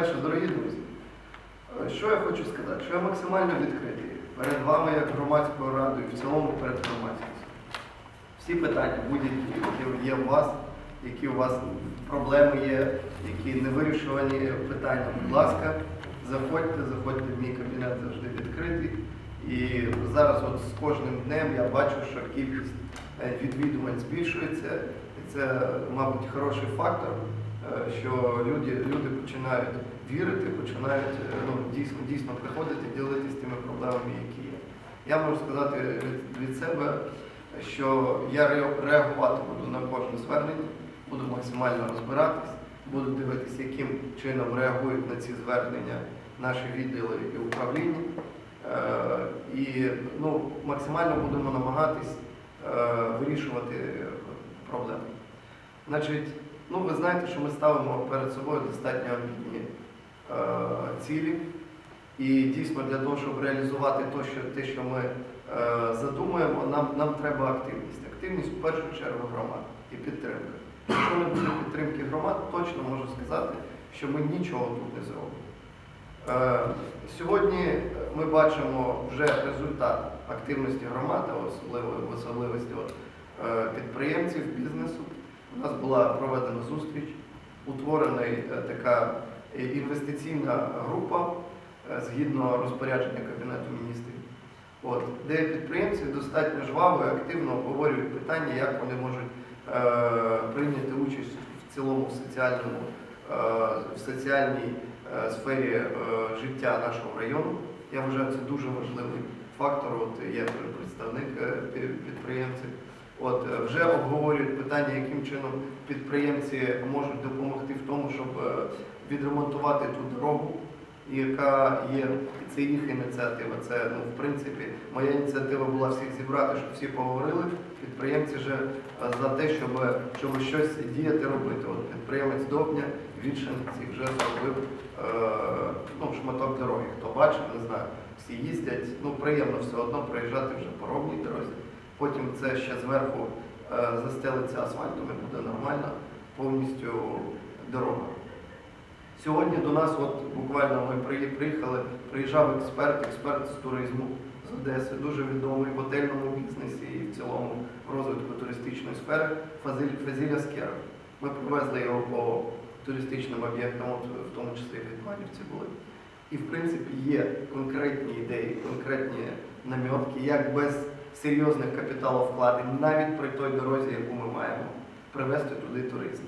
По-перше, дорогі друзі, е, що я хочу сказати? Що я максимально відкритий перед вами як громадською радою, в цілому перед громадськістю. Всі питання, будь-які, які є у вас, які у вас проблеми є, які не вирішувані питання, будь ласка, заходьте, заходьте в мій кабінет завжди відкритий. І зараз от з кожним днем я бачу, що кількість е, відвідувань збільшується. І це, мабуть, хороший фактор, що люди, люди починають вірити, починають е, ну, дійсно, дійсно приходити ділитися тими проблемами, які є. Я можу сказати від, від себе, що я реагувати буду на кожне звернення, буду максимально розбиратись, буду дивитися, яким чином реагують на ці звернення наші відділи і управління. Е, І ну, максимально будемо намагатись е, вирішувати проблеми. Значить, ну ви знаєте, що ми ставимо перед собою достатньо амбітні е, цілі. І дійсно для того, щоб реалізувати те, що, те, що ми е, задумуємо, нам, нам треба активність. Активність в першу чергу громад і підтримка. Якщо не буде підтримки громад, точно можу сказати, що ми нічого тут не зробимо. Е, Сьогодні ми бачимо вже результат активності громади, особливо особливості от, е, підприємців, бізнесу. У нас була проведена зустріч, утворена е, така е, інвестиційна група е, згідно розпорядження Кабінету міністрів, от, де підприємці достатньо жваво і активно обговорюють питання, як вони можуть е, прийняти участь в цілому в соціальному, е, в соціальній е, сфері е, життя нашого району. Я вважаю, це дуже важливий фактор. От я представник підприємців. От е, вже обговорюють питання, яким чином підприємці можуть допомогти в тому, щоб е, відремонтувати ту дорогу, яка є, і це їх ініціатива. Це ну, в принципі моя ініціатива була всіх зібрати, щоб всі поговорили. Підприємці вже е, за те, щоб, щоб щось діяти робити. От підприємець Довбня Вільшинці вже зробив е, ну, шматок дороги. Хто бачив, не знаю. Всі їздять. Ну приємно все одно проїжджати вже по ровній дорозі. Потім це ще зверху е, застелиться асфальтом і буде нормально повністю дорога. Сьогодні до нас, от буквально ми приїхали, приїжджав експерт, експерт з туризму з Одеси, дуже відомий в готельному бізнесі і в цілому в розвитку туристичної сфери Фазиль, Фазіля Скера. Ми привезли його по туристичним об'єктам, в тому числі в Гетьманівці були. І в принципі є конкретні ідеї, конкретні намітки, як без серйозних капіталовкладень, навіть при той дорозі, яку ми маємо, привезти туди туризм.